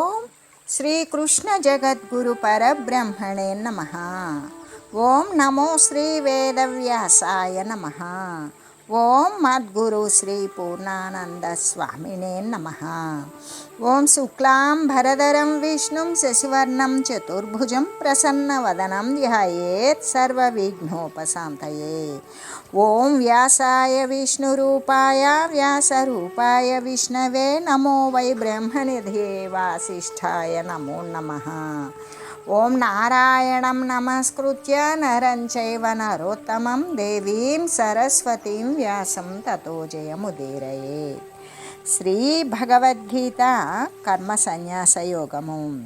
ఓం శ్రీకృష్ణ జగద్గురు పరబ్రహ్మణే నమ. ఓం నమో శ్రీ వేదవ్యాసాయ నమ. ఓం మద్గురు శ్రీ పూర్ణానంద స్వామినే నమ. ఓం శుక్లాం భరధరం విష్ణుం శశివర్ణం చతుర్భుజం ప్రసన్నవదనం ధ్యాయేత్ సర్వవిఘ్నోపశాంతయే. ఓం వ్యాసాయ విష్ణురూపాయ వ్యాసరూపాయ విష్ణవే నమో వై బ్రహ్మనిధే వాసిష్ఠాయ నమో నమ. ఓం నారాయణం నమస్కృత్య నరం చైవ నరోత్తమం దేవీం సరస్వతీం వ్యాసం తతో జయముదీరయే. శ్రీ భగవద్గీత కర్మ సన్యాస యోగము.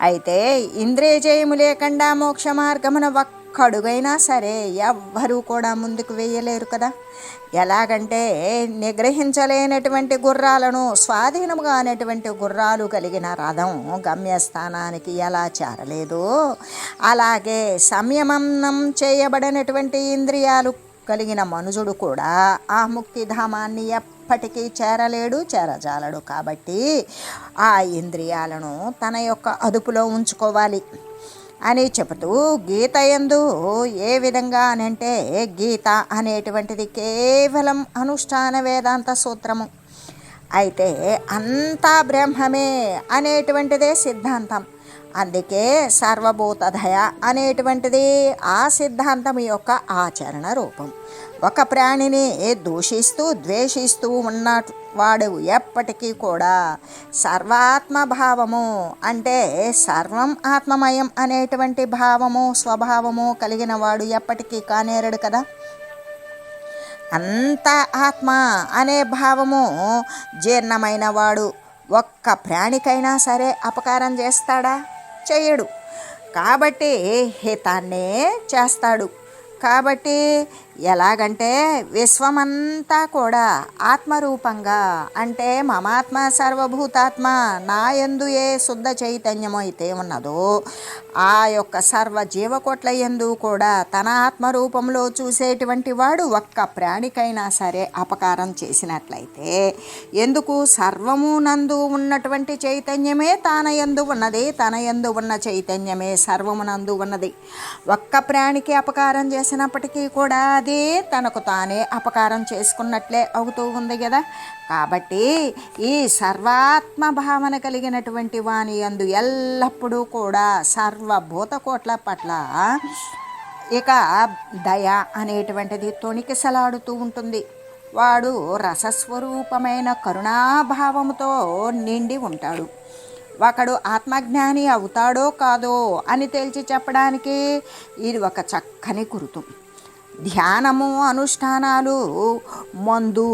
అయితే ఇంద్రియజయము లేకుండా మోక్ష మార్గమున కడుగైనా సరే ఎవ్వరూ కూడా ముందుకు వేయలేరు కదా. ఎలాగంటే నిగ్రహించలేనటువంటి గుర్రాలను స్వాధీనముగానటువంటి గుర్రాలు కలిగిన రథం గమ్యస్థానానికి ఎలా చేరలేదు అలాగే సంయమనం చేయబడినటువంటి ఇంద్రియాలు కలిగిన మనుజుడు కూడా ఆ ముక్తిధామాన్ని ఎప్పటికీ చేరలేడు చేరజాలడు. కాబట్టి ఆ ఇంద్రియాలను తన యొక్క అదుపులో ఉంచుకోవాలి. అని చెబుతూ గీత ఎందు ఏ విధంగా అనంటే గీత అనేటువంటిది కేవలం అనుష్ఠాన వేదాంత సూత్రము. అయితే అంతా బ్రహ్మమే అనేటువంటిదే సిద్ధాంతం. అందుకే సర్వభూతదయ అనేటువంటిది ఆ సిద్ధాంతం యొక్క ఆచరణ రూపం. ఒక ప్రాణిని దూషిస్తూ ద్వేషిస్తూ ఉన్న వాడు ఎప్పటికీ కూడా. సర్వాత్మ భావము అంటే సర్వం ఆత్మమయం అనేటువంటి భావము స్వభావము కలిగిన వాడు ఎప్పటికీ కానేరడు కదా. అంత ఆత్మ అనే భావము జీర్ణమైన వాడు ఒక్క ప్రాణికైనా సరే అపకారం చేస్తాడా? చేయడు. కాబట్టి హితాన్నే చేస్తాడు. కాబట్టి ఎలాగంటే విశ్వమంతా కూడా ఆత్మరూపంగా అంటే మమాత్మ సర్వభూతాత్మ నా ఎందు ఏ శుద్ధ చైతన్యము అయితే ఉన్నదో ఆ యొక్క సర్వ జీవకోట్ల ఎందు కూడా తన ఆత్మరూపంలో చూసేటువంటి వాడు ఒక్క ప్రాణికైనా సరే అపకారం చేసినట్లయితే ఎందుకు? సర్వము నందు ఉన్నటువంటి చైతన్యమే తాన ఎందు ఉన్నది తన ఎందు ఉన్న చైతన్యమే సర్వమునందు ఉన్నది. ఒక్క ప్రాణికి అపకారం చేసినప్పటికీ కూడా అది తనకు తానే అపకారం చేసుకున్నట్లే అవుతూ ఉంది కదా కాబట్టి ఈ సర్వాత్మ భావన కలిగినటువంటి వాణి అందు ఎల్లప్పుడూ కూడా సర్వభూతకోట్ల పట్ల ఇక దయ అనేటువంటిది తొణికిసలాడుతూ ఉంటుంది. వాడు రసస్వరూపమైన కరుణాభావముతో నిండి ఉంటాడు. ఒకడు ఆత్మజ్ఞాని అవుతాడో కాదో అని తేల్చి చెప్పడానికి ఇది ఒక చక్కని కురుతు ధ్యానము అనుష్ఠానాలు మందు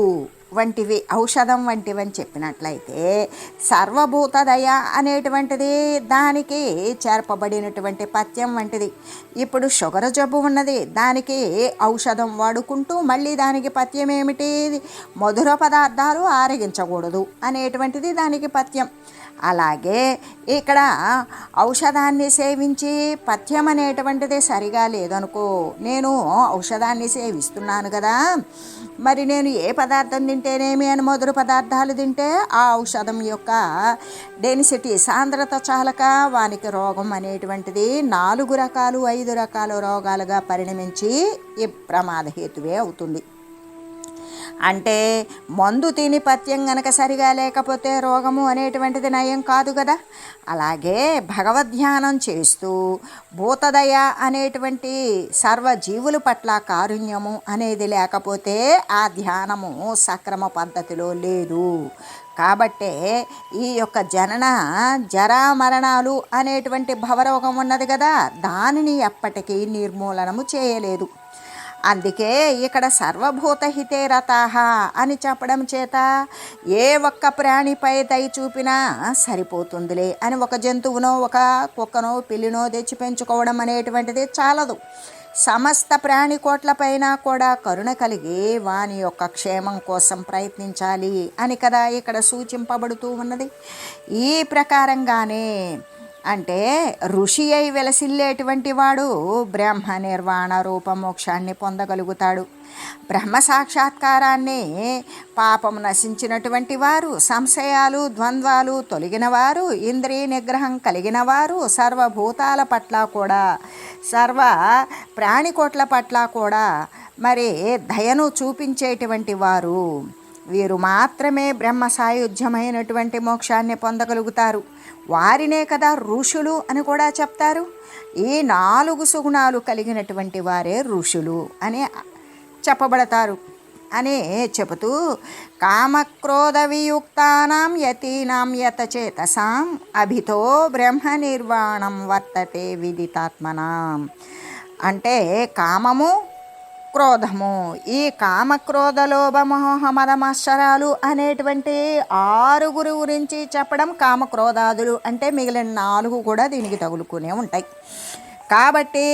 వంటివి ఔషధం వంటివి అని చెప్పినట్లయితే సర్వభూతదయ అనేటువంటిది దానికి చేర్పబడినటువంటి పథ్యం వంటిది. ఇప్పుడు షుగర్ జబ్బు ఉన్నది దానికి ఔషధం వాడుకుంటూ మళ్ళీ దానికి పథ్యం ఏమిటి? మధుర పదార్థాలు ఆరగించకూడదు అనేటువంటిది దానికి పథ్యం. అలాగే ఇక్కడ ఔషధాన్ని సేవించి పథ్యం అనేటువంటిది సరిగా లేదనుకో నేను ఔషధాన్ని సేవిస్తున్నాను కదా. మరి నేను ఏ పదార్థం తింటేనేమి అని మొదలు పదార్థాలు తింటే ఆ ఔషధం యొక్క డెన్సిటీ సాంద్రత చాలక వానికి రోగం అనేటువంటిది నాలుగు రకాలు ఐదు రకాల రోగాలుగా పరిణమించి ఈ ప్రమాదహేతువే అవుతుంది. అంటే మందు తిని పత్యం గనక సరిగా లేకపోతే రోగము అనేటువంటిది నయం కాదు కదా అలాగే భగవద్ధ్యానం చేస్తూ భూతదయ అనేటువంటి సర్వజీవుల పట్ల కారుణ్యము అనేది లేకపోతే ఆ ధ్యానము సక్రమ పద్ధతిలో లేదు. కాబట్టే ఈ యొక్క జనన జరా మరణాలు అనేటువంటి భవరోగం ఉన్నది కదా దానిని ఎప్పటికీ నిర్మూలనము చేయలేదు. అందుకే ఇక్కడ సర్వభూత హితే అని చెప్పడం చేత ఏ ఒక్క ప్రాణిపై దయ చూపినా సరిపోతుందిలే అని ఒక జంతువునో ఒక కుక్కనో పిల్లినో తెచ్చి పెంచుకోవడం అనేటువంటిది చాలదు. సమస్త ప్రాణికోట్లపైన కూడా కరుణ కలిగి వాని యొక్క క్షేమం కోసం ప్రయత్నించాలి అని కదా ఇక్కడ సూచింపబడుతూ ఉన్నది. ఈ ప్రకారంగానే అంటే ఋషి అయి వెలసిల్లేటువంటి వాడు బ్రహ్మ నిర్వాణ రూప మోక్షాన్ని పొందగలుగుతాడు. బ్రహ్మ సాక్షాత్కారాన్ని పాపం నశించినటువంటి వారు సంశయాలు ద్వంద్వాలు తొలగిన వారు ఇంద్రియ నిగ్రహం కలిగిన వారు సర్వభూతాల పట్ల కూడా సర్వ ప్రాణికోట్ల పట్ల కూడా మరి దయను చూపించేటువంటి వారు. వీరు మాత్రమే బ్రహ్మ సాయుధ్యమైనటువంటి మోక్షాన్ని పొందగలుగుతారు. వారినే కదా ఋషులు అని కూడా చెప్తారు. ఈ నాలుగు సుగుణాలు కలిగినటువంటి వారే ఋషులు అని చెప్పబడతారు. అని చెబుతూ కామక్రోధ వియుక్తానాం యతీనాం యతచేతసాం అభితో బ్రహ్మ నిర్వాణం వర్తతే విదితాత్మనాం. అంటే కామము క్రోధము. ఈ కామక్రోధ లోభ అనేటువంటి ఆరుగురు గురించి చెప్పడం కామక్రోధాదులు అంటే మిగిలిన నాలుగు కూడా దీనికి తగులుకునే ఉంటాయి. కాబట్టి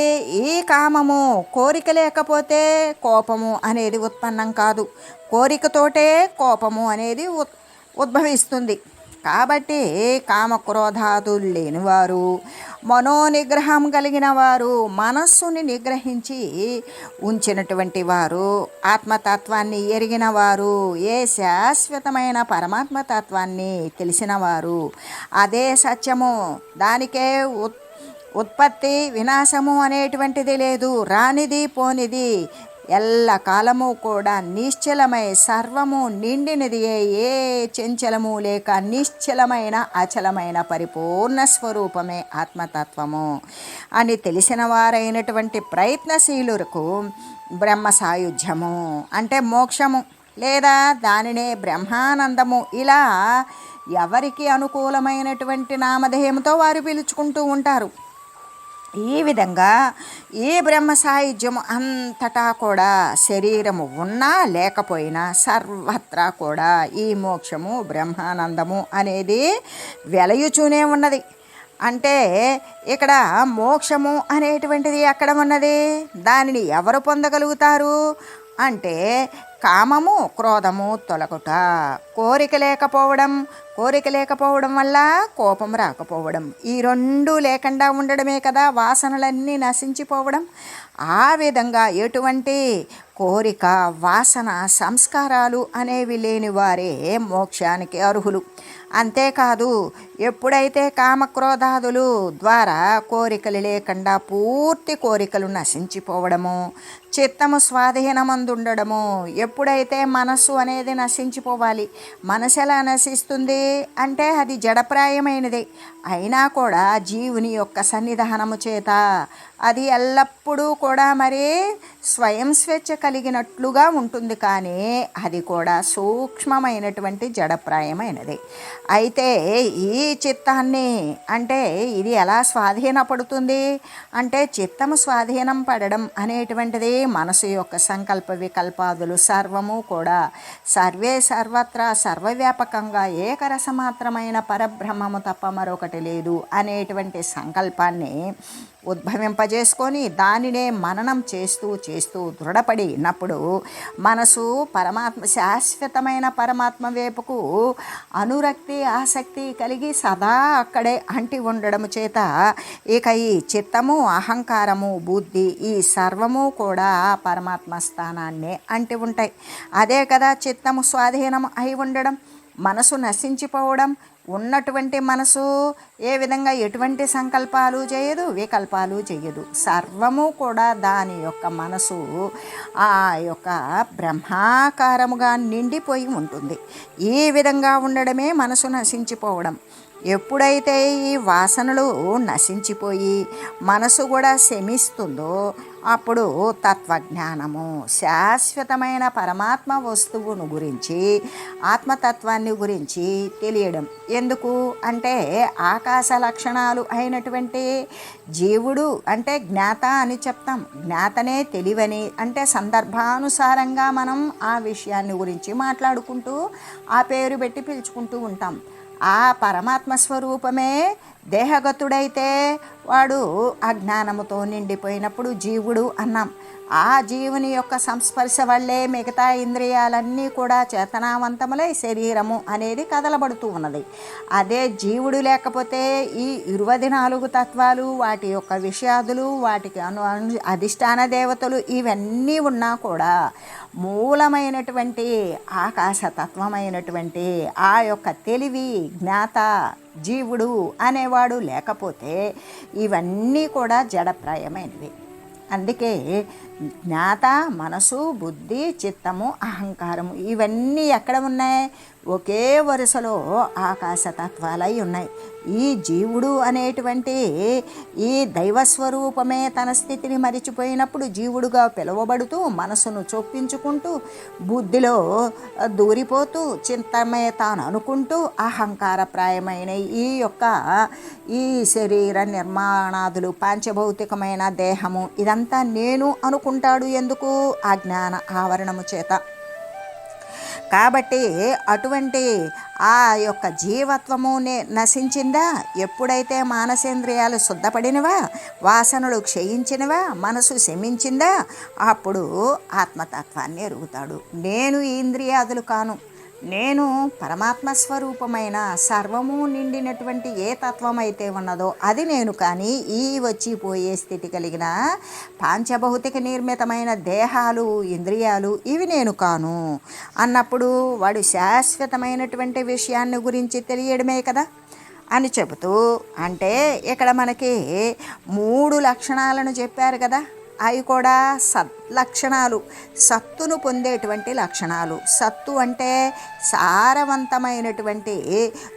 ఈ కామము కోరిక లేకపోతే కోపము అనేది ఉత్పన్నం కాదు. కోరికతోటే కోపము అనేది ఉత్ ఉద్భవిస్తుంది. కాబట్టి కామక్రోధాదులు లేనివారు మనోనిగ్రహం కలిగిన వారు మనస్సుని నిగ్రహించి ఉంచినటువంటి వారు ఆత్మతత్వాన్ని ఎరిగిన వారు ఏ శాశ్వతమైన పరమాత్మతత్వాన్ని తెలిసిన వారు అదే సత్యము. దానికే ఉత్ ఉత్పత్తి వినాశము అనేటువంటిది లేదు. రానిది పోనిది ఎల్ల కాలము కూడా నిశ్చలమై సర్వము నిండినది ఏ చెంచలము లేక నిశ్చలమైన అచలమైన పరిపూర్ణ స్వరూపమే ఆత్మతత్వము అని తెలిసిన వారైనటువంటి ప్రయత్నశీలులకు బ్రహ్మ సాయుధ్యము అంటే మోక్షము లేదా దానినే బ్రహ్మానందము ఇలా ఎవరికి అనుకూలమైనటువంటి నామధేయంతో వారు పిలుచుకుంటూ ఉంటారు. ఈ విధంగా ఈ బ్రహ్మ సాహిత్యం అంతటా కూడా శరీరము ఉన్నా లేకపోయినా సర్వత్రా కూడా ఈ మోక్షము బ్రహ్మానందము అనేది వెలయుచూనే ఉన్నది. అంటే ఇక్కడ మోక్షము అనేటువంటిది ఎక్కడ ఉన్నది? దానిని ఎవరు పొందగలుగుతారు? అంటే కామము క్రోధము తొలగుట. కోరిక లేకపోవడం కోరిక లేకపోవడం వల్ల కోపం రాకపోవడం. ఈ రెండు లేకుండా ఉండడమే కదా వాసనలన్నీ నశించిపోవడం. ఆ విధంగా ఎటువంటి కోరిక వాసన సంస్కారాలు అనేవి లేని వారే మోక్షానికి అర్హులు. అంతేకాదు ఎప్పుడైతే కామక్రోధాదులు ద్వారా కోరికలు లేకుండా పూర్తి కోరికలు నశించిపోవడము చిత్తము స్వాధీనమందుండడము ఎప్పుడైతే మనస్సు అనేది నశించిపోవాలి మనసు ఎలా నశిస్తుంది అంటే అది జడప్రాయమైనది. అయినా కూడా జీవుని యొక్క సన్నిధానము చేత అది ఎల్లప్పుడూ కూడా మరి స్వయం స్వేచ్ఛ కలిగినట్లుగా ఉంటుంది కానీ అది కూడా సూక్ష్మమైనటువంటి జడప్రాయమైనది. అయితే ఈ చిత్తాన్ని అంటే ఇది ఎలా స్వాధీనపడుతుంది? అంటే చిత్తము స్వాధీనం పడడం అనేటువంటిది మనసు యొక్క సంకల్ప వికల్పాదులు సర్వము కూడా. సర్వే సర్వత్రా సర్వవ్యాపకంగా ఏకరసమాత్రమైన పరబ్రహ్మము తప్ప మరొకటి లేదు అనేటువంటి సంకల్పాన్ని ఉద్భవింపజేసుకొని దానినే మననం చేస్తూ చేస్తూ దృఢపడినప్పుడు మనసు పరమాత్మ శాశ్వతమైన పరమాత్మ వైపుకు అనురక్తి ఆసక్తి కలిగి సదా అక్కడే అంటి ఉండడం చేత ఇక ఈ చిత్తము అహంకారము బుద్ధి ఈ సర్వము కూడా పరమాత్మ స్థానాన్నే అంటి ఉంటాయి. అదే కదా చిత్తము స్వాధీనం అయి ఉండడం. మనసు నశించిపోవడం ఉన్నటువంటి మనసు ఏ విధంగా ఎటువంటి సంకల్పాలు చేయదు వికల్పాలు చేయదు. సర్వము కూడా దాని యొక్క మనసు ఆ యొక్క బ్రహ్మాకారముగా నిండిపోయి ఉంటుంది. ఈ విధంగా ఉండడమే మనసు నశించిపోవడం. ఎప్పుడైతే ఈ వాసనలు నశించిపోయి మనసు కూడా శమిస్తుందో అప్పుడు తత్వజ్ఞానము శాశ్వతమైన పరమాత్మ వస్తువును గురించి ఆత్మతత్వాన్ని గురించి తెలియడం. ఎందుకు? అంటే ఆకాశ లక్షణాలు అయినటువంటి జీవుడు అంటే జ్ఞాత అని చెప్తాం. జ్ఞాతనే తెలివని అంటే సందర్భానుసారంగా మనం ఆ విషయాన్ని గురించి మాట్లాడుకుంటూ ఆ పేరు పెట్టి పిలుచుకుంటూ ఉంటాం. ఆ పరమాత్మ స్వరూపమే దేహగతుడైతే వాడు అజ్ఞానముతో నిండిపోయినప్పుడు జీవుడు అన్నాం. ఆ జీవుని యొక్క సంస్పర్శ వల్లే మిగతా ఇంద్రియాలన్నీ కూడా చేతనావంతములై శరీరము అనేది కదలబడుతూ ఉన్నది. అదే జీవుడు లేకపోతే ఈ ఇరవై నాలుగు తత్వాలు వాటి యొక్క విషయాదులు వాటికి అను అను- అధిష్టాన దేవతలు ఇవన్నీ ఉన్నా కూడా మూలమైనటువంటి ఆకాశతత్వమైనటువంటి ఆ యొక్క తెలివి జ్ఞాత జీవుడు అనేవాడు లేకపోతే ఇవన్నీ కూడా జడప్రాయమైనవి. అందుకే జ్ఞాత మనసు బుద్ధి చిత్తము అహంకారము ఇవన్నీ ఎక్కడ ఉన్నాయి? ఒకే వరుసలో ఆకాశతత్వాలై ఉన్నాయి. ఈ జీవుడు అనేటువంటి ఈ దైవస్వరూపమే తన స్థితిని మరిచిపోయినప్పుడు జీవుడుగా పిలువబడుతూ మనసును చొప్పించుకుంటూ బుద్ధిలో దూరిపోతూ చింతమే తాను అనుకుంటూ అహంకారప్రాయమైన ఈ యొక్క ఈ శరీర నిర్మాణాదులు పాంచభౌతికమైన దేహము ఇదంతా నేను అనుకుంటాడు ఎందుకు? ఆ జ్ఞాన ఆవరణము చేత. కాబట్టి అటువంటి ఆ యొక్క జీవత్వము నశించిందా? ఎప్పుడైతే మానసేంద్రియాలు శుద్ధపడినవా? వాసనలు క్షయించినవా? మనసు శమించిందా? అప్పుడు ఆత్మతత్వాన్ని ఎరుగుతాడు. నేను ఈ ఇంద్రియాదులు కాను. నేను పరమాత్మ స్వరూపమైన సర్వము నిండినటువంటి ఏ తత్వం అయితే ఉన్నదో అది నేను కానీ ఈ వచ్చిపోయే స్థితి కలిగిన పాంచభౌతిక నిర్మితమైన దేహాలు ఇంద్రియాలు ఇవి నేను కాను. అన్నప్పుడు వాడు శాశ్వతమైనటువంటి విషయాన్ని గురించి తెలియడమే కదా? అని చెబుతూ అంటే ఇక్కడ మనకి మూడు లక్షణాలను చెప్పారు కదా? అవి కూడా సత్ లక్షణాలు. సత్తును పొందేటువంటి లక్షణాలు. సత్తు అంటే సారవంతమైనటువంటి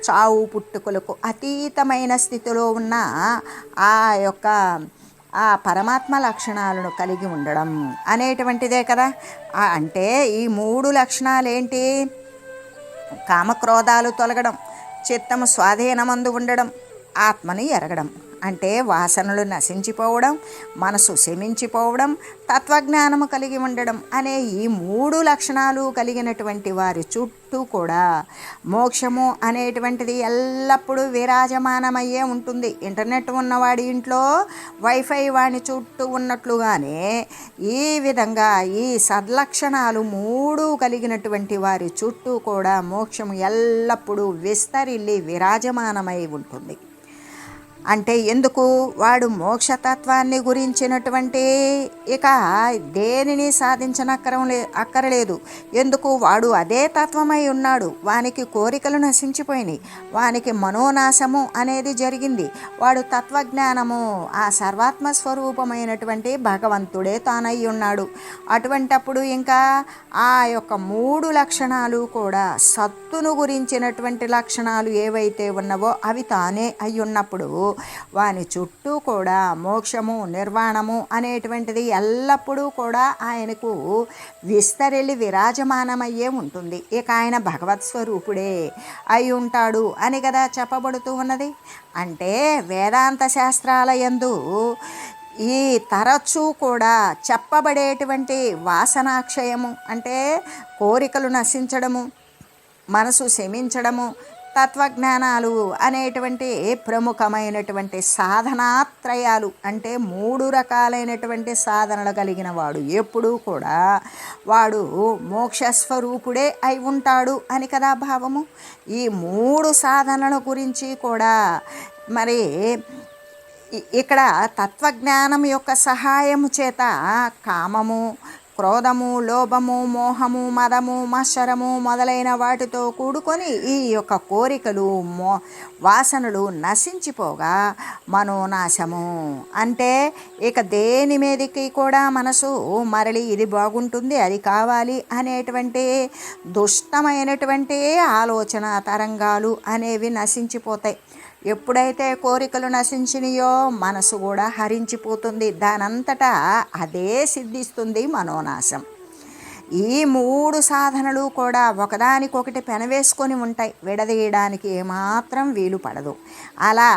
చావు పుట్టుకలకు అతీతమైన స్థితిలో ఉన్న ఆ యొక్క ఆ పరమాత్మ లక్షణాలను కలిగి ఉండడం అనేటువంటిదే కదా. అంటే ఈ మూడు లక్షణాలు ఏంటి కామక్రోధాలు తొలగడం చిత్తము స్వాధీనమందు ఉండడం ఆత్మని ఎరగడం. అంటే వాసనలు నశించిపోవడం మనసు శమించిపోవడం తత్వజ్ఞానము కలిగి ఉండడం అనే ఈ మూడు లక్షణాలు కలిగినటువంటి వారి చుట్టూ కూడా మోక్షము అనేటువంటిది ఎల్లప్పుడూ విరాజమానమయ్యే ఉంటుంది. ఇంటర్నెట్ ఉన్నవాడి ఇంట్లో వైఫై వాడి చుట్టూ ఉన్నట్లుగానే ఈ విధంగా ఈ సద్లక్షణాలు మూడు కలిగినటువంటి వారి చుట్టూ కూడా మోక్షము ఎల్లప్పుడూ విస్తరిల్లి విరాజమానమై ఉంటుంది. అంటే ఎందుకు? వాడు మోక్షతత్వాన్ని గురించినటువంటి ఇక దేనిని సాధించనక్కరం లే అక్కరలేదు. ఎందుకు? వాడు అదే తత్వమై ఉన్నాడు. వానికి కోరికలు నశించిపోయినాయి. వానికి మనోనాశము అనేది జరిగింది. వాడు తత్వజ్ఞానము ఆ సర్వాత్మ స్వరూపమైనటువంటి భగవంతుడే తానై ఉన్నాడు. అటువంటప్పుడు ఇంకా ఆ యొక్క మూడు లక్షణాలు కూడా సత్తును గురించినటువంటి లక్షణాలు ఏవైతే ఉన్నవో అవి తానే అయ్యున్నప్పుడు ఉన్నప్పుడు వాని చుట్టూ కూడా మోక్షము నిర్వాణము అనేటువంటిది ఎల్లప్పుడూ కూడా ఆయనకు విస్తరిల్లి విరాజమానమయ్యే ఉంటుంది. ఇక ఆయన భగవత్ స్వరూపుడే అయి ఉంటాడు అని కదా చెప్పబడుతూ ఉన్నది. అంటే వేదాంత శాస్త్రాలయందు ఈ తరచూ కూడా చెప్పబడేటువంటి వాసనాక్షయము అంటే కోరికలు నశించడము మనసు శమించడము తత్వజ్ఞానాలు అనేటువంటి ప్రముఖమైనటువంటి సాధనాత్రయాలు అంటే మూడు రకాలైనటువంటి సాధనలు కలిగిన వాడు ఎప్పుడూ కూడా వాడు మోక్షస్వరూపుడే అయి ఉంటాడు అని కదా భావము. ఈ మూడు సాధనల గురించి కూడా మరి ఇక్కడ తత్వజ్ఞానం యొక్క సహాయము చేత కామము క్రోధము లోభము మోహము మదము మత్సరము మొదలైన వాటితో కూడుకొని ఈ యొక్క కోరికలు మో వాసనలు నశించిపోగా మనోనాశము. అంటే ఇక దేని మీదకి కూడా మనసు మరలి ఇది బాగుంటుంది అది కావాలి అనేటువంటి దుష్టమైనటువంటి ఆలోచన తరంగాలు అనేవి నశించిపోతాయి. ఎప్పుడైతే కోరికలు నశించినయో మనసు కూడా హరించిపోతుంది. దానంతటా అదే సిద్ధిస్తుంది మనోనాశం. ఈ మూడు సాధనలు కూడా ఒకదానికొకటి పెనవేసుకొని ఉంటాయి. విడదీయడానికి ఏమాత్రం వీలు పడదు. అలా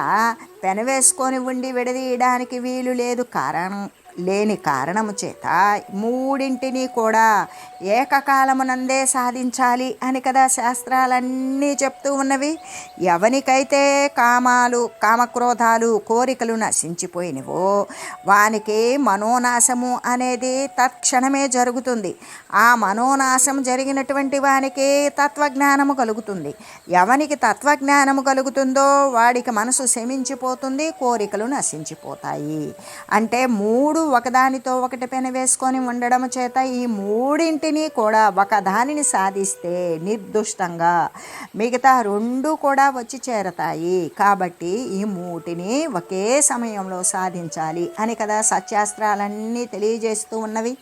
పెనవేసుకొని ఉండి విడదీయడానికి వీలు లేదు. కారణం లేని కారణము చేత మూడింటిని కూడా ఏకకాలమునందే సాధించాలి అని కదా శాస్త్రాలన్నీ చెప్తూ ఉన్నవి. ఎవనికైతే కామాలు కామక్రోధాలు కోరికలు నశించిపోయినవో వానికి మనోనాశము అనేది తత్క్షణమే జరుగుతుంది. ఆ మనోనాశం జరిగినటువంటి వానికి తత్వజ్ఞానము కలుగుతుంది. ఎవనికి తత్వజ్ఞానము కలుగుతుందో వాడికి మనసు శమించిపోతుంది కోరికలు నశించిపోతాయి. అంటే మూడు ఒకదానితో ఒకటి పెనవేసుకొని ఉండడం చేత ఈ మూడింటిని కూడా ఒకదానిని సాధిస్తే నిర్దుష్టంగా. మిగతా రెండు కూడా వచ్చి చేరతాయి. కాబట్టి ఈ మూటిని ఒకే సమయంలో సాధించాలి అని కదా సత్యాస్త్రాలన్నీ తెలియజేస్తూ ఉన్నవి.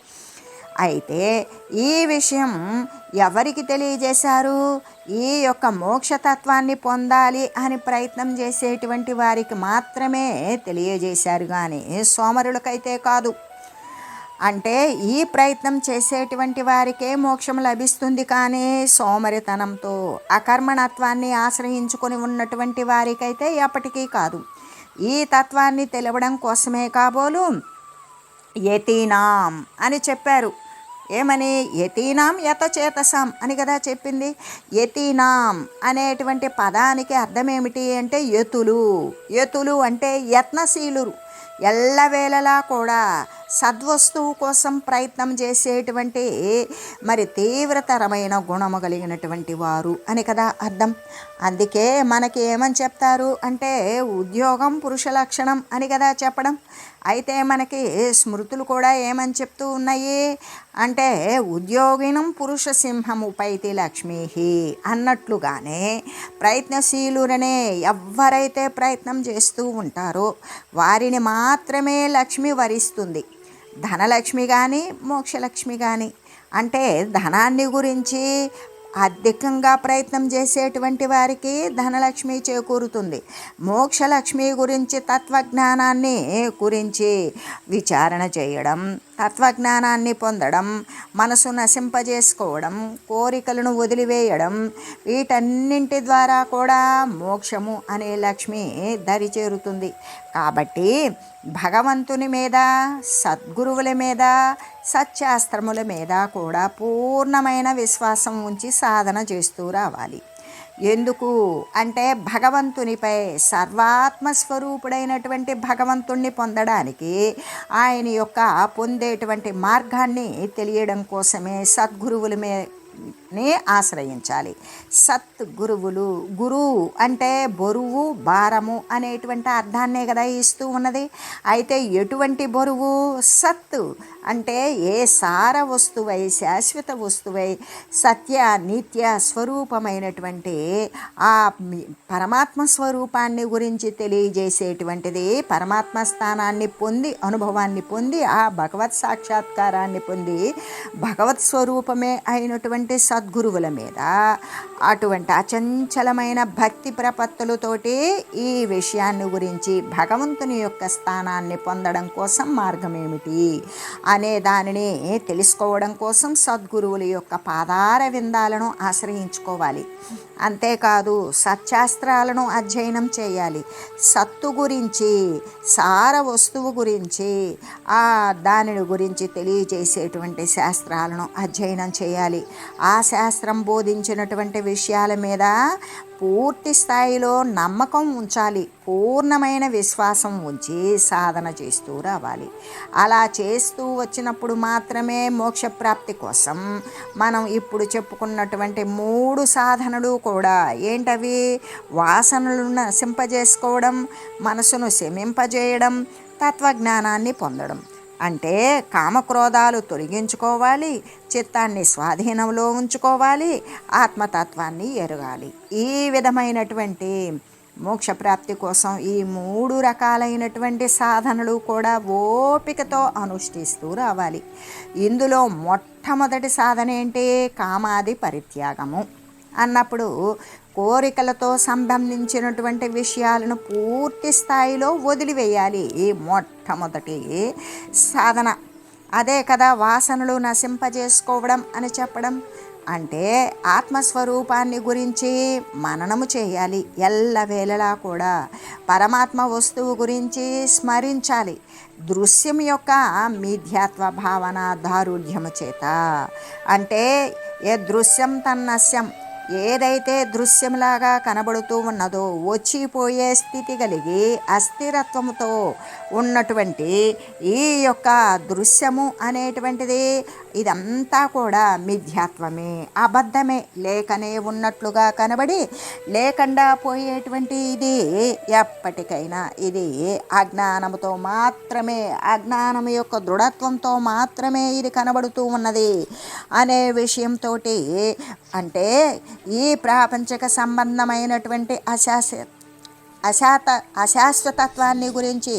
అయితే ఈ విషయం ఎవరికి తెలియజేశారు? ఈ యొక్క మోక్షతత్వాన్ని పొందాలి అని ప్రయత్నం చేసేటువంటి వారికి మాత్రమే తెలియజేశారు కానీ సోమరులకైతే కాదు. అంటే ఈ ప్రయత్నం చేసేటువంటి వారికే మోక్షం లభిస్తుంది కానీ సోమరితనంతో అకర్మణత్వాన్ని ఆశ్రయించుకొని ఉన్నటువంటి వారికైతే ఎప్పటికీ కాదు. ఈ తత్వాన్ని తెలవడం కోసమే కాబోలు యతీనాం అని చెప్పారు. ఏమని? యతీనాం యతచేతసాం అని కదా చెప్పింది. యతీనాం అనేటువంటి పదానికి అర్థం ఏమిటి అంటే యతులు. యతులు అంటే యత్నశీలురు. ఎల్లవేళలా కూడా సద్వస్తువు కోసం ప్రయత్నం చేసేటువంటి మరి తీవ్రతరమైన గుణము కలిగినటువంటి వారు అని కదా అర్థం. అందుకే మనకి ఏమని చెప్తారు అంటే ఉద్యోగం పురుష లక్షణం అని కదా చెప్పడం. అయితే మనకి స్మృతులు కూడా ఏమని చెప్తూ ఉన్నాయి? అంటే ఉద్యోగినం పురుష సింహము లక్ష్మీ అన్నట్లుగానే ప్రయత్నశీలురనే ఎవరైతే ప్రయత్నం చేస్తూ ఉంటారో వారిని మాత్రమే లక్ష్మి వరిస్తుంది. ధనలక్ష్మి కానీ మోక్షలక్ష్మి కానీ అంటే ధనాన్ని గురించి అధికంగా ప్రయత్నం చేసేటువంటి వారికి ధనలక్ష్మి చేకూరుతుంది. మోక్షలక్ష్మి గురించి తత్వజ్ఞానాన్ని గురించి విచారణ చేయడం తత్వజ్ఞానాన్ని పొందడం మనసు నశింపజేసుకోవడం కోరికలను వదిలివేయడం వీటన్నింటి ద్వారా కూడా మోక్షము అనే లక్ష్మి దరి చేరుతుంది. కాబట్టి భగవంతుని మీద సద్గురువుల మీద సత్శాస్త్రముల మీద కూడా పూర్ణమైన విశ్వాసం ఉంచి సాధన చేస్తూ రావాలి. ఎందుకు? అంటే భగవంతునిపై సర్వాత్మ స్వరూపుడైనటువంటి భగవంతుణ్ణి పొందడానికి ఆయన యొక్క పొందేటువంటి మార్గాన్ని తెలియడం కోసమే సద్గురువుల మే ని ఆశ్రయించాలి. సత్ గురువులు గురువు అంటే బరువు భారము అనేటువంటి అర్థాన్నే కదా ఇస్తూ ఉన్నది. అయితే ఎటువంటి బరువు? సత్తు అంటే ఏ సార వస్తువై శాశ్వత వస్తువై సత్య నిత్య స్వరూపమైనటువంటి ఆ పరమాత్మ స్వరూపాన్ని గురించి తెలియజేసేటువంటిది పరమాత్మ స్థానాన్ని పొంది అనుభవాన్ని పొంది ఆ భగవత్ సాక్షాత్కారాన్ని పొంది భగవత్ స్వరూపమే అయినటువంటి సత్ సద్గురువుల మీద అటువంటి అచంచలమైన భక్తి ప్రపత్తులతోటి ఈ విషయాన్ని గురించి భగవంతుని యొక్క స్థానాన్ని పొందడం కోసం మార్గం ఏమిటి అనే దానిని తెలుసుకోవడం కోసం సద్గురువుల యొక్క పాదార విందాలను ఆశ్రయించుకోవాలి. అంతేకాదు సత్శాస్త్రాలను అధ్యయనం చేయాలి. సత్తు గురించి సార వస్తువు గురించి ఆ దానిని గురించి తెలియజేసేటువంటి శాస్త్రాలను అధ్యయనం చేయాలి. ఆ శాస్త్రం బోధించినటువంటి విషయాల మీద పూర్తి స్థాయిలో నమ్మకం ఉంచాలి పూర్ణమైన విశ్వాసం ఉంచి సాధన చేస్తూ రావాలి. అలా చేస్తూ వచ్చినప్పుడు మాత్రమే మోక్షప్రాప్తి కోసం మనం ఇప్పుడు చెప్పుకున్నటువంటి మూడు సాధనలు కూడా ఏంటవి? వాసనలు నశింపజేసుకోవడం మనసును శమింపజేయడం తత్వజ్ఞానాన్ని పొందడం. అంటే కామక్రోధాలు తొలగించుకోవాలి చిత్తాన్ని స్వాధీనంలో ఉంచుకోవాలి ఆత్మతత్వాన్ని ఎరగాలి. ఈ విధమైనటువంటి మోక్షప్రాప్తి కోసం ఈ మూడు రకాలైనటువంటి సాధనలు కూడా ఓపికతో అనుష్ఠిస్తూ రావాలి. ఇందులో మొట్టమొదటి సాధన ఏంటి? కామాది పరిత్యాగము. అన్నప్పుడు కోరికలతో సంబంధించినటువంటి విషయాలను పూర్తి స్థాయిలో వదిలివేయాలి. ఈ మొట్టమొదటి సాధన. అదే కదా వాసనలు నశింపజేసుకోవడం అని చెప్పడం. అంటే ఆత్మస్వరూపాన్ని గురించి మననము చేయాలి. ఎల్లవేళలా కూడా పరమాత్మ వస్తువు గురించి స్మరించాలి. దృశ్యం యొక్క మిథ్యాత్వ భావన దారుఢ్యము చేత. అంటే ఏ దృశ్యం తన్నస్యం ఏదైతే దృశ్యంలాగా కనబడుతూ ఉన్నదో వచ్చిపోయే స్థితి కలిగి అస్థిరత్వముతో ఉన్నటువంటి ఈ యొక్క దృశ్యము అనేటువంటిది ఇదంతా కూడా మిథ్యాత్వమే. అబద్ధమే. లేకనే ఉన్నట్లుగా కనబడి లేకుండా పోయేటువంటి ఇది ఎప్పటికైనా ఇది అజ్ఞానముతో మాత్రమే అజ్ఞానం యొక్క దృఢత్వంతో మాత్రమే ఇది కనబడుతూ ఉన్నది అనే విషయంతో అంటే ఈ ప్రాపంచక సంబంధమైనటువంటి అశాశ అశాత అశాశ్వతత్వాన్ని గురించి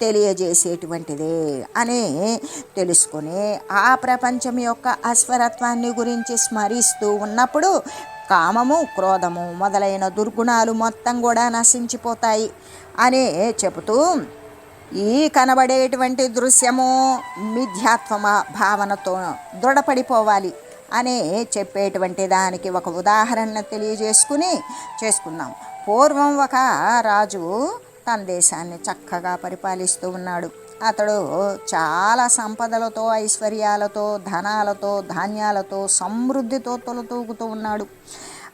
తెలియజేసేటువంటిదే అని తెలుసుకొని ఆ ప్రపంచం యొక్క అశ్వరత్వాన్ని గురించి స్మరిస్తూ ఉన్నప్పుడు కామము క్రోధము మొదలైన దుర్గుణాలు మొత్తం కూడా నశించిపోతాయి అని చెబుతూ ఈ కనబడేటువంటి దృశ్యము మిథ్యాత్వమ భావనతో దృఢపడిపోవాలి అని చెప్పేటువంటి దానికి ఒక ఉదాహరణ తెలియజేసుకుని చేసుకుందాం. పూర్వం ఒక రాజు తన దేశాన్ని చక్కగా పరిపాలిస్తూ ఉన్నాడు. అతడు చాలా సంపదలతో ఐశ్వర్యాలతో ధనాలతో ధాన్యాలతో సమృద్ధితో తొలతూగుతూ ఉన్నాడు.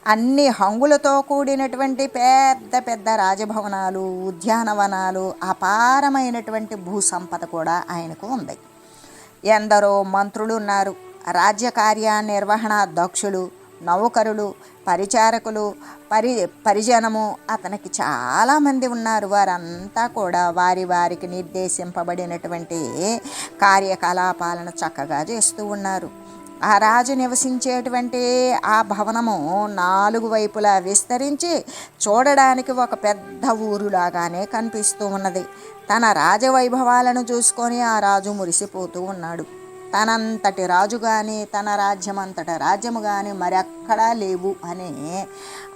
అన్ని హంగులతో కూడినటువంటి పెద్ద పెద్ద రాజభవనాలు ఉద్యానవనాలు అపారమైనటువంటి భూ సంపద కూడా ఆయనకు ఉంది. ఎందరో మంత్రులు ఉన్నారు. రాజ్య కార్య నిర్వహణ దక్షులు నౌకరులు పరిచారకులు పరి పరిజనము అతనికి చాలామంది ఉన్నారు. వారంతా కూడా వారి వారికి నిర్దేశింపబడినటువంటి కార్యకలాపాలను చక్కగా చేస్తూ ఉన్నారు. ఆ రాజు నివసించేటువంటి ఆ భవనము నాలుగు వైపులా విస్తరించి చూడడానికి ఒక పెద్ద ఊరులాగానే కనిపిస్తూ ఉన్నది. తన రాజవైభవాలను చూసుకొని ఆ రాజు మురిసిపోతూ ఉన్నాడు. తనంతటి రాజు కానీ తన రాజ్యం అంతటి రాజ్యము కానీ మరెక్కడా లేవు అనే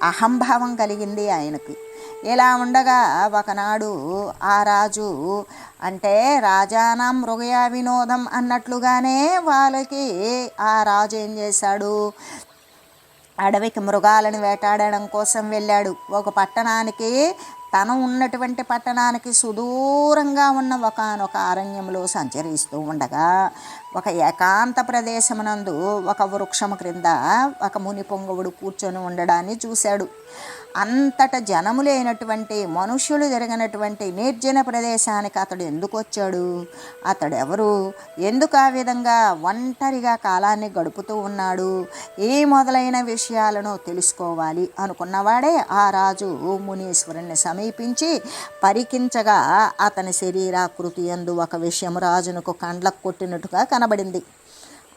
అహంభావం కలిగింది ఆయనకి. ఇలా ఉండగా ఒకనాడు ఆ రాజు అంటే రాజానం మృగయ వినోదం అన్నట్లుగానే వాళ్ళకి ఆ రాజు ఏం చేశాడు? అడవికి మృగాలను వేటాడడం కోసం వెళ్ళాడు. ఒక పట్టణానికి తను ఉన్నటువంటి పట్టణానికి సుదూరంగా ఉన్న ఒకనొక అరణ్యంలో సంచరిస్తూ ఉండగా ఒక ఏకాంత ప్రదేశమునందు ఒక వృక్షము క్రింద ఒక ముని పొంగవుడు కూర్చొని ఉండడాన్ని చూశాడు. అంతట జనము లేనటువంటి మనుష్యులు జరిగినటువంటి నిర్జన ప్రదేశానికి అతడు ఎందుకు వచ్చాడు? అతడు ఎవరు ఎందుకు ఆ విధంగా ఒంటరిగా కాలాన్ని గడుపుతూ ఉన్నాడు? ఈ మొదలైన విషయాలను తెలుసుకోవాలి అనుకున్నవాడే ఆ రాజు మునీశ్వరుణ్ణి సమీపించి పరికించగా అతని శరీరాకృతి ఎందు ఒక విషయం రాజునకు కండ్లకు కొట్టినట్టుగా కనబడింది.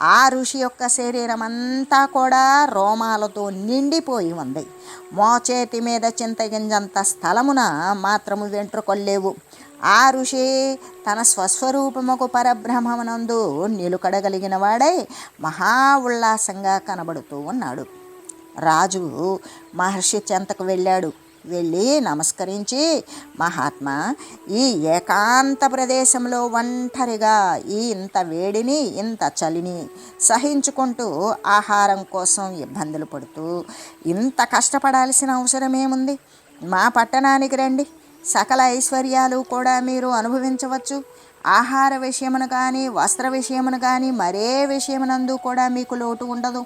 ఆ ఋషి యొక్క శరీరం అంతా కూడా రోమాలతో నిండిపోయి ఉంది. మోచేతి మీద చింతగింజంత స్థలమున మాత్రము వెంట్రుకొల్లేవు. ఆ ఋషి తన స్వస్వరూపముకు పరబ్రహ్మమునందు నిలుకడగలిగిన వాడై మహా ఉల్లాసంగా కనబడుతూ ఉన్నాడు. రాజు మహర్షి చెంతకు వెళ్ళాడు. వెళ్ళి నమస్కరించి మహాత్మా ఈ ఏకాంత ప్రదేశంలో ఒంటరిగా ఈ ఇంత వేడిని ఇంత చలిని సహించుకుంటూ ఆహారం కోసం ఇబ్బందులు పడుతూ ఇంత కష్టపడాల్సిన అవసరం ఏముంది? మా పట్టణానికి రండి. సకల ఐశ్వర్యాలు కూడా మీరు అనుభవించవచ్చు. ఆహార విషయమును కానీ వస్త్ర విషయమును కానీ మరే విషయమునందు కూడా మీకు లోటు ఉండదు.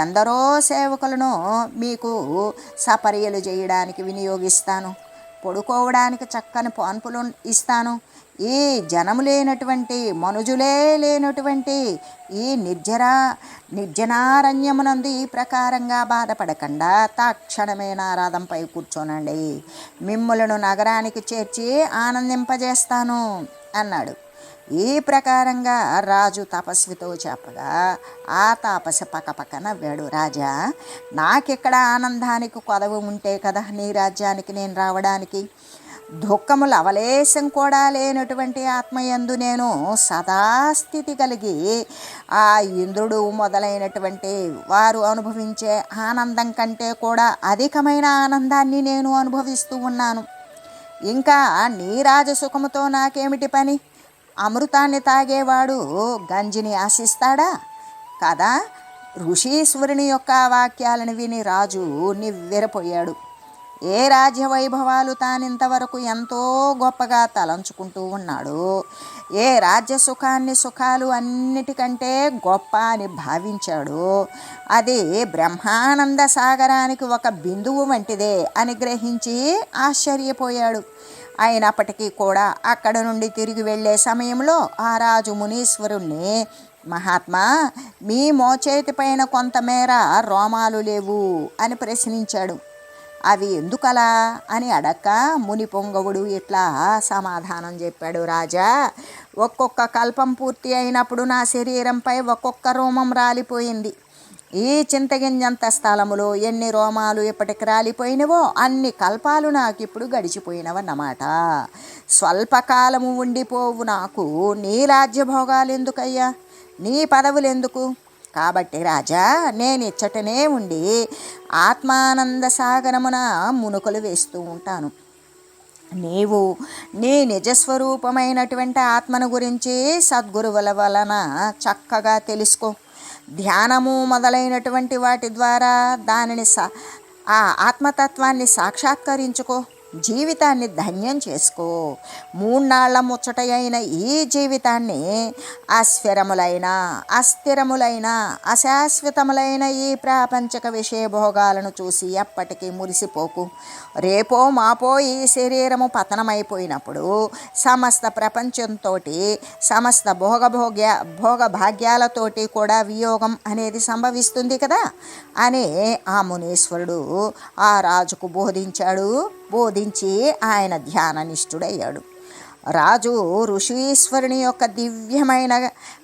ఎందరో సేవకులను మీకు సపర్యలు చేయడానికి వినియోగిస్తాను. పడుకోవడానికి చక్కని పాన్పులు ఇస్తాను. ఈ జనము లేనటువంటి మనుజులే లేనటువంటి ఈ నిర్జరా నిర్జనారణ్యమునందు ఈ ప్రకారంగా బాధపడకుండా. తక్షణమే నారాధంపై కూర్చోనండి. మిమ్ములను నగరానికి చేర్చి ఆనందింపజేస్తాను అన్నాడు. ఈ ప్రకారంగా రాజు తపస్వితో చెప్పగా ఆ తాపసి పక్కపక్కన వేడు రాజా నాకిక్కడ ఆనందానికి కొదవు ఉంటే కదా నీ రాజ్యానికి నేను రావడానికి? దుఃఖముల అవలేశం కూడా లేనటువంటి ఆత్మయందు నేను సదాస్థితి కలిగి ఆ ఇంద్రుడు మొదలైనటువంటి వారు అనుభవించే ఆనందం కంటే కూడా అధికమైన ఆనందాన్ని నేను అనుభవిస్తూ ఉన్నాను. ఇంకా నీ రాజసుఖముతో నాకేమిటి పని? అమృతాన్ని తాగేవాడు గంజిని ఆశిస్తాడా? కదా? ఋషీశ్వరుని యొక్క వాక్యాలను విని రాజు నివ్వెరపోయాడు. ఏ రాజ్య వైభవాలు తానింతవరకు ఎంతో గొప్పగా తలంచుకుంటూ ఉన్నాడు. ఏ రాజ్య సుఖాన్ని సుఖాలు అన్నిటికంటే గొప్ప అని భావించాడు. అది బ్రహ్మానంద సాగరానికి ఒక బిందువు వంటిదే అని గ్రహించి ఆశ్చర్యపోయాడు. అయినప్పటికీ కూడా అక్కడ నుండి తిరిగి వెళ్ళే సమయంలో ఆ రాజు మునీశ్వరుణ్ణి మహాత్మా మీ మోచేతి పైన కొంతమేర రోమాలు లేవు అని ప్రశ్నించాడు. అవి ఎందుకలా? అని అడక్క ముని పొంగవుడు ఇట్లా సమాధానం చెప్పాడు. రాజా ఒక్కొక్క కల్పం పూర్తి అయినప్పుడు నా శరీరంపై ఒక్కొక్క రోమం రాలిపోయింది. ఈ చింతగింజంత స్థలములో ఎన్ని రోమాలు ఇప్పటికి రాలిపోయినవో అన్ని కల్పాలు నాకు ఇప్పుడు గడిచిపోయినవన్నమాట. స్వల్పకాలము ఉండిపోవు నాకు. నీ రాజ్యభోగాలు ఎందుకయ్యా నీ పదవులు ఎందుకు కాబట్టి రాజా నేను ఇచ్చటనే ఉండి ఆత్మానంద సాగరమున మునుకలు వేస్తూ ఉంటాను. నీవు నీ నిజస్వరూపమైనటువంటి ఆత్మను గురించి సద్గురువుల వలన చక్కగా తెలుసుకో. ధ్యానము మొదలైనటువంటి వాటి ద్వారా దానిని సా ఆ ఆత్మతత్వాన్ని సాక్షాత్కరించుకో. జీవితాన్ని ధన్యం చేసుకో. మూన్నాళ్ళ ముచ్చటయైన ఈ జీవితాన్ని అస్థిరములైన అస్థిరములైన అశాశ్వతములైన ఈ ప్రాపంచక విషయభోగాలను చూసి ఎప్పటికీ మురిసిపోకు. రేపో మాపో ఈ శరీరము పతనమైపోయినప్పుడు సమస్త ప్రపంచంతో సమస్త భోగభోగ్య భోగభాగ్యాలతోటి కూడా వియోగం అనేది సంభవిస్తుంది కదా? అని ఆ మునీశ్వరుడు ఆ రాజుకు బోధించాడు. బోధి బోధించి ఆయన ధ్యాననిష్ఠుడయ్యాడు. రాజు ఋషీశ్వరుని యొక్క దివ్యమైన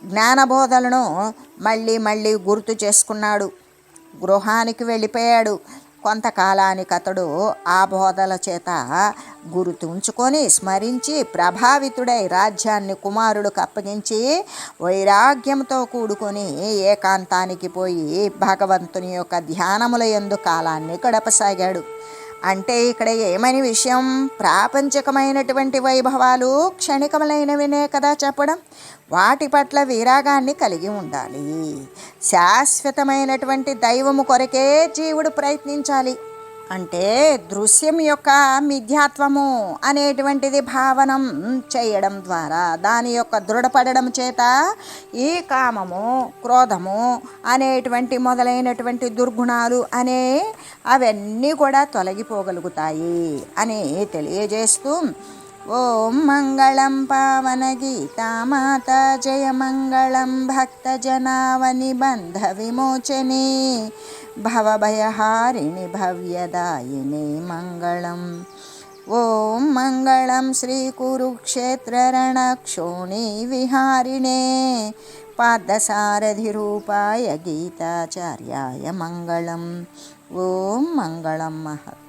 జ్ఞానబోధలను మళ్ళీ మళ్ళీ గుర్తు చేసుకున్నాడు. గృహానికి వెళ్ళిపోయాడు. కొంతకాలానికి అతడు ఆ బోధల చేత గుర్తుంచుకొని స్మరించి ప్రభావితుడై రాజ్యాన్ని కుమారుడికి అప్పగించి వైరాగ్యంతో కూడుకొని ఏకాంతానికి పోయి భగవంతుని యొక్క ధ్యానముల ఎందు కాలాన్ని గడపసాగాడు. అంటే ఇక్కడ ఏమని విషయం? ప్రాపంచికమైనటువంటి వైభవాలు క్షణికములైనవినే కదా చెప్పడం. వాటి పట్ల విరాగాన్ని కలిగి ఉండాలి. శాశ్వతమైనటువంటి దైవము కొరకే జీవుడు ప్రయత్నించాలి. అంటే దృశ్యం యొక్క మిథ్యాత్వము అనేటువంటిది భావనం చేయడం ద్వారా దాని యొక్క దృఢపడడం చేత ఈ కామము క్రోధము అనేటువంటి మొదలైనటువంటి దుర్గుణాలు అనే అవన్నీ కూడా తొలగిపోగలుగుతాయి అని తెలియజేస్తూ ఓం మంగళం పావన గీతామాత జయ మంగళం భక్తజనావని బంధ విమోచనీ. భవభయహారిణి భవ్యదాయిని మంగళం ఓం మంగళం శ్రీ శ్రీకురుక్షేత్రరణక్షోణి విహారిణే పాదసారథిరూపాయ గీతాచార్యాయ మంగళం ఓం మంగళం మహత్